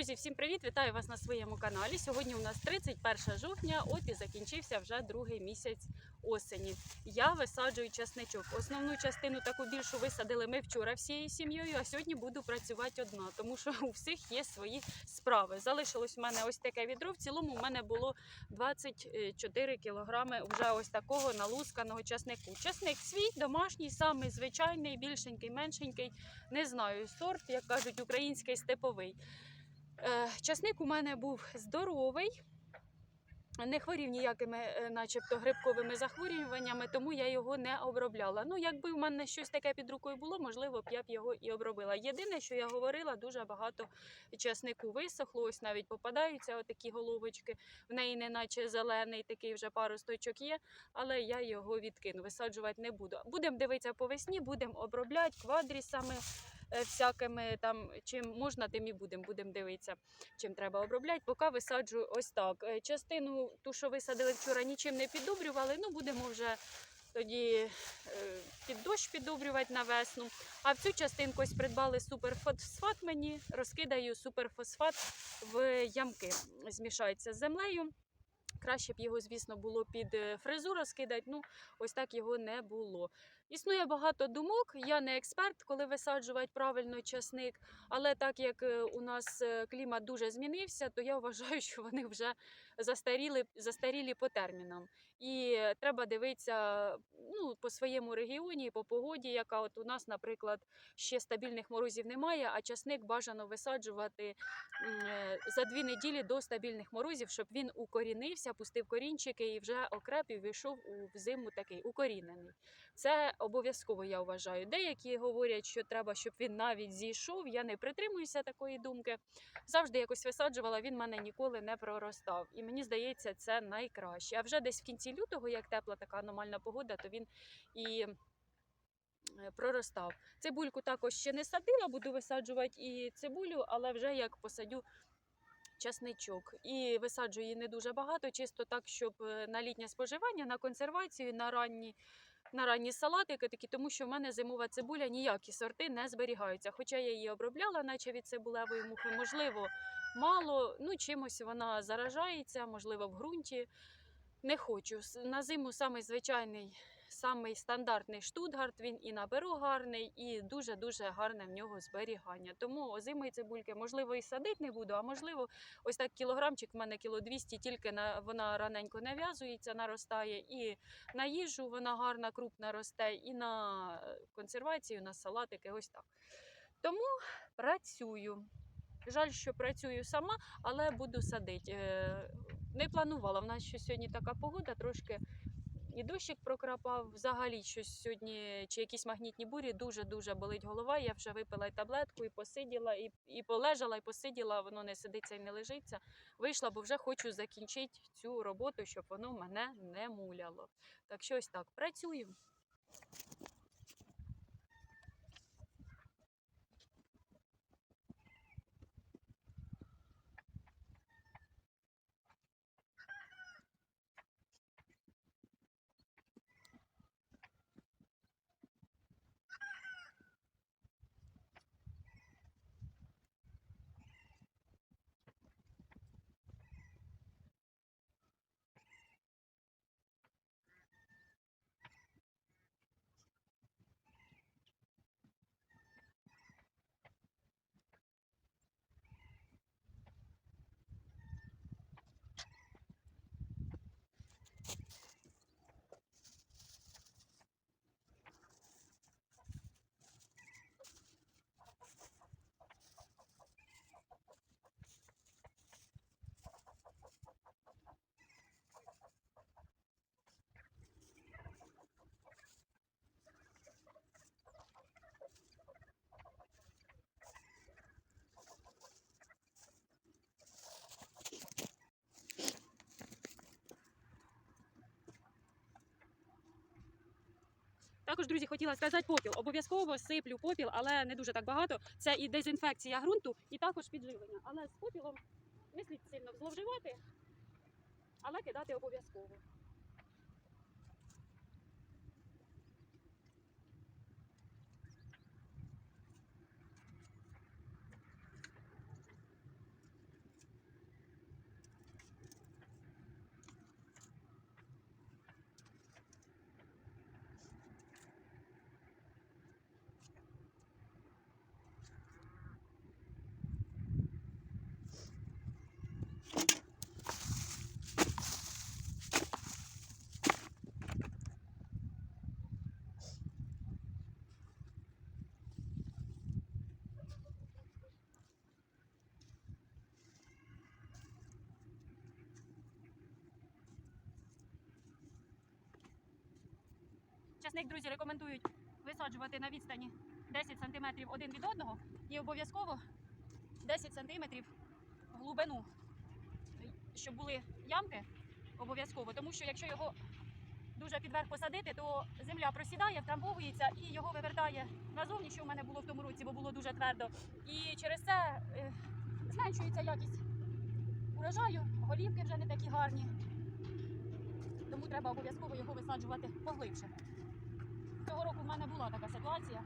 Друзі, всім привіт! Вітаю вас на своєму каналі. Сьогодні у нас 31 жовтня, от і закінчився вже другий місяць осені. Я висаджую часничок. Основну частину таку більшу висадили ми вчора всією сім'єю, а сьогодні буду працювати одна, тому що у всіх є свої справи. Залишилось в мене ось таке відро. В цілому в мене було 24 кілограми вже ось такого налусканого часнику. Часник свій, домашній, самий звичайний, більшенький, меншенький. Не знаю сорт, як кажуть, український степовий. Е, Часник у мене був здоровий, не хворів ніякими, е, начебто, грибковими захворюваннями, тому я його не обробляла. Ну, якби в мене щось таке під рукою було, можливо, б я б його і обробила. Єдине, що я говорила, дуже багато часнику висохло, ось навіть попадаються отакі головочки. В неї неначе зелений, такий вже паросточок є, але я його відкину, висаджувати не буду. Будемо дивитися по весні, будемо обробляти квадрісами. Е, Всякими там чим можна, тим і будемо. Будемо дивитися, чим треба обробляти. Поки висаджую ось так. Е, Частину ту, що висадили вчора, нічим не піддобрювали. Ну будемо вже тоді е, під дощ піддобрювати на весну. А в цю частинку ось придбали суперфосфат мені, розкидаю суперфосфат в ямки. Змішається з землею. Краще б його, звісно, було під фрезу розкидати. Ну, ось так його не було. Існує багато думок. Я не експерт, коли висаджувати правильно часник, але так як е, у нас е, клімат дуже змінився, то я вважаю, що вони вже застаріли, застарілі по термінам. І треба дивитися ну, по своєму регіоні, по погоді, яка от у нас, наприклад, ще стабільних морозів немає, а часник бажано висаджувати е, за дві неділі до стабільних морозів, щоб він укорінився, пустив корінчики і вже окреп і вийшов у зиму такий укорінений. Це обов'язково я вважаю. Деякі говорять, що треба, щоб він навіть зійшов. Я не притримуюся такої думки. Завжди якось висаджувала, він мене ніколи не проростав. І мені здається, це найкраще. А вже десь в кінці лютого, як тепла така аномальна погода, то він і е, проростав. Цибульку також ще не садила, буду висаджувати і цибулю, але вже як посадю часничок. І висаджую її не дуже багато, чисто так, щоб е, на літнє споживання, на консервацію, на ранні. На ранні салатики такі, тому що в мене зимова цибуля ніякі сорти не зберігаються. Хоча я її обробляла, наче від цибулевої мухи, можливо, мало. Ну, чимось вона заражається, можливо, в ґрунті. Не хочу. На зиму самий звичайний, самий стандартний штутгарт. Він і на перо гарний, і дуже-дуже гарне в нього зберігання. Тому озимої цибульки, можливо, і садити не буду, а можливо, ось так кілограмчик в мене кіло 200, тільки на вона раненько нав'язується, наростає. І на їжу вона гарна, крупна росте, і на консервацію, на салатики, ось так. Тому працюю. Жаль, що працюю сама, але буду садити. Е, Не планувала. В нас ще сьогодні така погода, трошки і дощик прокрапав. Взагалі, щось сьогодні чи якісь магнітні бурі, дуже-дуже болить голова. Я вже випила й таблетку, і посиділа, і, і полежала, і посиділа, воно не сидиться і не лежиться. Вийшла, бо вже хочу закінчити цю роботу, щоб воно мене не муляло. Так що ось так, працюю. Також, друзі, хотіла сказати попіл. Обов'язково сиплю попіл, але не дуже так багато. Це і дезінфекція ґрунту, і також підживлення. Але з попілом не слід сильно зловживати, але кидати обов'язково. Часник, друзі, рекомендують висаджувати на відстані 10 см один від одного і обов'язково 10 см глибину, щоб були ямки обов'язково, тому що якщо його дуже підверх посадити, то земля просідає, втрамбовується і його вивертає назовні, що в мене було в тому році, бо було дуже твердо. І через це е, зменшується якість урожаю, голівки вже не такі гарні. Тому треба обов'язково його висаджувати поглибше. Цього року в мене була така ситуація,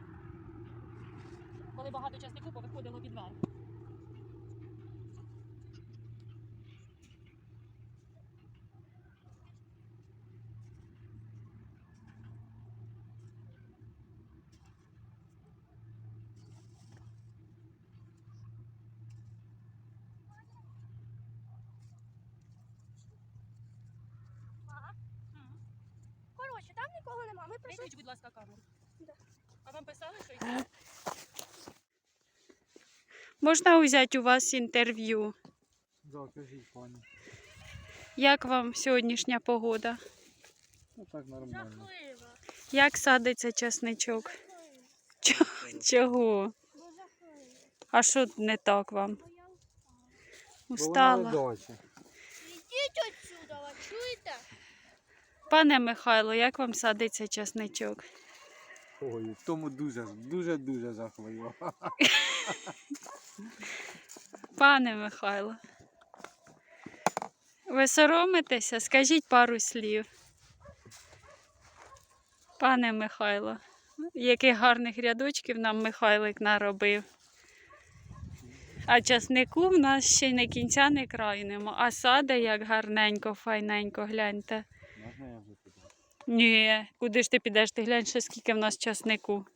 коли багато часнику повиходило під верх. Коротше, там нікого нема. Ми прийшли. Виключ, будь ласка, камеру. Да. А вам писали щось? Можна взяти у вас інтерв'ю? Да, кажіть, пані. Як вам сьогоднішня погода? Ну так нормально. Жахливо. Як садиться часничок? Жахливо. Чого? Бо жахливо. А що не так вам? Бо я Устала? на дачі. Ідіть отсюда, ви чуєте? Пане Михайло, як вам садиться часничок? Ой, в тому дуже, дуже, дуже жахливо. Пане Михайло. Ви соромитеся? Скажіть пару слів. Пане Михайло, яких гарних рядочків нам Михайлик наробив. А часнику в нас ще й не кінця, не краю нема. А саде як гарненько, файненько, гляньте. Можна я вже піду? Ні, куди ж ти підеш? Ти глянь, ще скільки в нас часнику.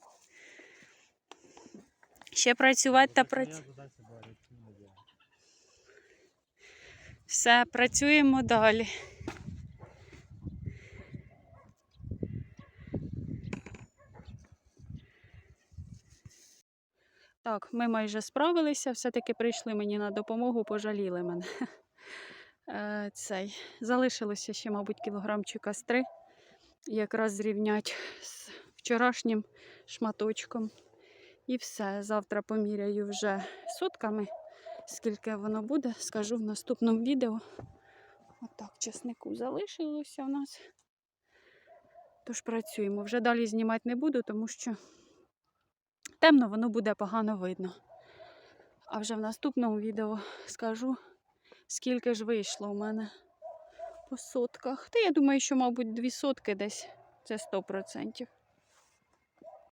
Ще працювати та працювати. Все, працюємо далі. Так, ми майже справилися, все-таки прийшли мені на допомогу, пожаліли мене. Е, Цей. Залишилося ще, мабуть, кілограмчика з три. Якраз зрівнять з вчорашнім шматочком. І все. Завтра поміряю вже сутками. Скільки воно буде, скажу в наступному відео. Отак, чеснику залишилося у нас. Тож працюємо. Вже далі знімати не буду, тому що темно воно буде погано видно. А вже в наступному відео скажу, скільки ж вийшло у мене по сотках. Та я думаю, що, мабуть, дві сотки десь. Це 100%.